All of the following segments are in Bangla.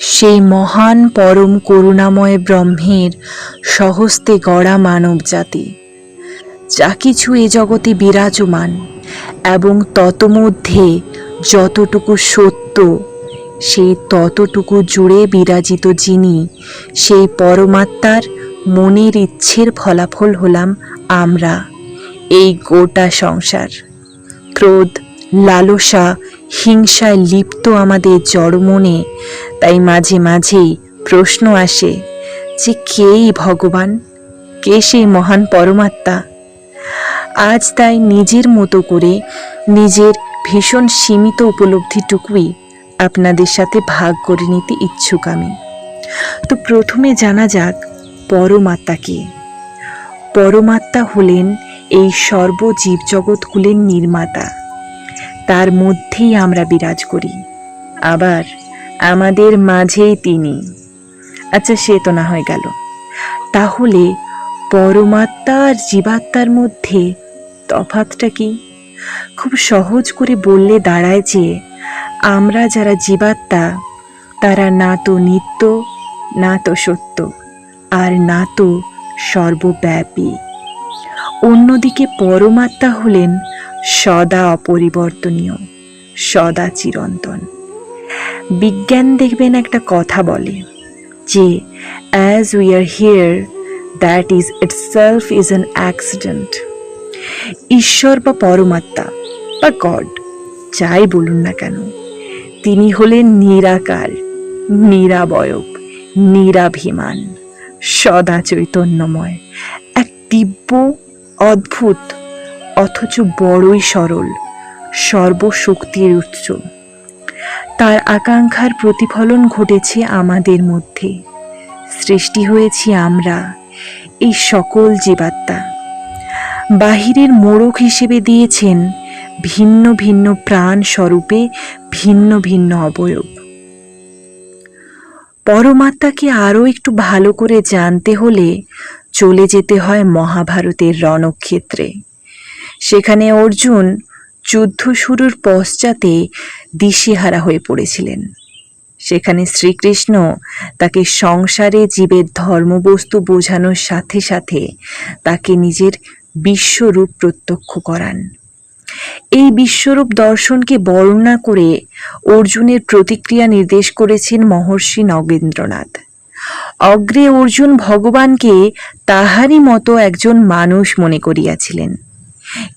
সেই মহান পরম করুণাময় ব্রহ্মের সহস্তে গড়া মানব জাতি। যা কিছু এ জগতে বিরাজমান এবং ততমধ্যে যতটুকু সত্য সেই ততটুকু জুড়ে বিরাজিত যিনি, সেই পরমাত্মার মনের ইচ্ছের ফলাফল হলাম আমরা, এই গোটা সংসার। ক্রোধ লালসা, হিংসায় লিপ্ত আমাদের জড়মনে, তাই মাঝে মাঝেই প্রশ্ন আসে যে কেই ভগবান? কে সেই মহান পরমাত্মা? আজ তাই নিজের মতো করে নিজের ভীষণ সীমিত উপলব্ধিটুকুই আপনাদের সাথে ভাগ করে নিতে ইচ্ছুক আমি। তো প্রথমে জানা যাক পরমাত্মা কে পরমাত্মা হলেন এই সর্ব জীবজগৎগুলির নির্মাতা। তার মধ্যেই আমরা বিরাজ করি। আবার আমাদের মাঝেই তিনি। আচ্ছা সে তো না হয়ে গেল। তাহলে পরমাত্মা আর জীবাত্মার মধ্যে তফাতটা কি? খুব সহজ করে বললে দাঁড়ায় যে আমরা যারা জীবাত্মা, তারা না তো নিত্য, না তো সত্য, আর না তো সর্বব্যাপী। অন্যদিকে পরমাত্মা হলেন সদা অপরিবর্তনীয়, সদা চিরন্তন। বিজ্ঞান দেখবেন একটা কথা বলে যে as we are here that is itself is an accident ঈশ্বর বা পরমাত্মা বা গড, যাই বলুন না কেন, তিনি হলেন নিরাকার, নিরাবয়ব, নিরাভিমান, সদা চৈতন্যময়, এক দিব্য, অদ্ভুত অথচ বড়ই সরল, সর্বশক্তির উৎস। তার আকাঙ্ক্ষার প্রতিফলন ঘটেছে আমাদের মধ্যে। সৃষ্টি হয়েছি আমরা, এই সকল জীবাত্মা। বাহিরের মোড়ক হিসেবে দিয়েছেন ভিন্ন ভিন্ন প্রাণ স্বরূপে ভিন্ন ভিন্ন অবয়ব। পরমাত্মাকে আরও একটু ভালো করে জানতে হলে চলে যেতে হয় মহাভারতের রণক্ষেত্রে। সেখানে অর্জুন যুদ্ধ শুরুর পশ্চাতে দিশেহারা হয়ে পড়েছিলেন। সেখানে শ্রীকৃষ্ণ তাকে সংসারে জীবের ধর্মবস্তু বোঝানোর সাথে সাথে তাকে নিজের বিশ্বরূপ প্রত্যক্ষ করান। এই বিশ্বরূপ দর্শনকে বর্ণনা করে অর্জুনের প্রতিক্রিয়া নির্দেশ করেছেন মহর্ষি নগেন্দ্রনাথ। অগ্রে অর্জুন ভগবানকে তাহারই মতো একজন মানুষ মনে করিয়াছিলেন।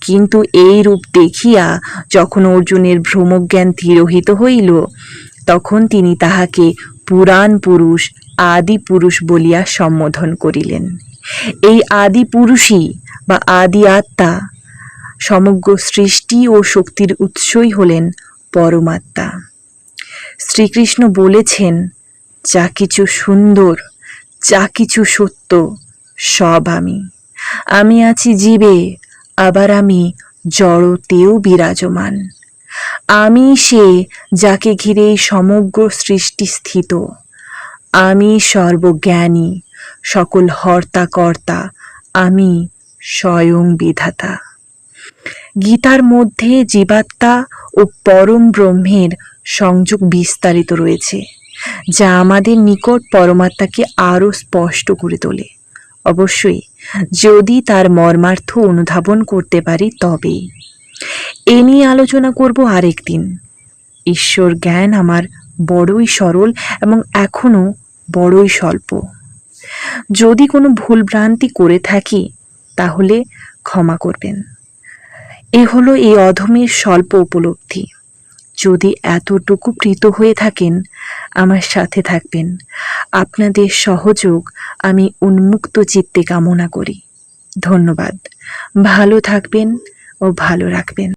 কিন্তু এই রূপ দেখিয়া যখন অর্জুনের ভ্রমজ্ঞান তিরোহিত হইল, তখন তিনি তাহাকে পুরাণ পুরুষ, আদি পুরুষ বলিয়া সম্বোধন করিলেন। এই আদি পুরুষই বা আদি আত্মা সমগ্র সৃষ্টি ও শক্তির উৎসই হলেন পরমাত্মা। শ্রীকৃষ্ণ বলেছেন, যা কিছু সুন্দর, যা কিছু সত্য, সব আমি। আমি আছি জীবে আবার আমি জড়তেও বিরাজমান। আমি সে যাকে ঘিরে সমগ্র সৃষ্টি স্থিত। আমি সর্বজ্ঞানী, সকল হর্তা কর্তা আমি স্বয়ং বিধাতা। গীতার মধ্যে জীবাত্মা ও পরম ব্রহ্মের সংযোগ বিস্তারিত রয়েছে, যা আমাদের নিকট পরমাত্মাকে আরও স্পষ্ট করে তোলে। অবশ্যই। যদি তার মর্মার্থ অনুধাবন করতে পারি তবেই এ নিয়ে আলোচনা করব আরেকদিন। ঈশ্বর জ্ঞান আমার বড়ই সরল এবং এখনও বড়ই স্বল্প। যদি কোনো ভুলভ্রান্তি করে থাকি, তাহলে ক্ষমা করবেন। এ হলো এই অধমের স্বল্প উপলব্ধি। যদি এতটুকু প্রীত হয়ে থাকেন, আমার সাথে থাকবেন। আপনাদের সহযোগ আমি উন্মুক্ত চিত্তে কামনা করি। ধন্যবাদ। ভালো থাকবেন ও ভালো রাখবেন।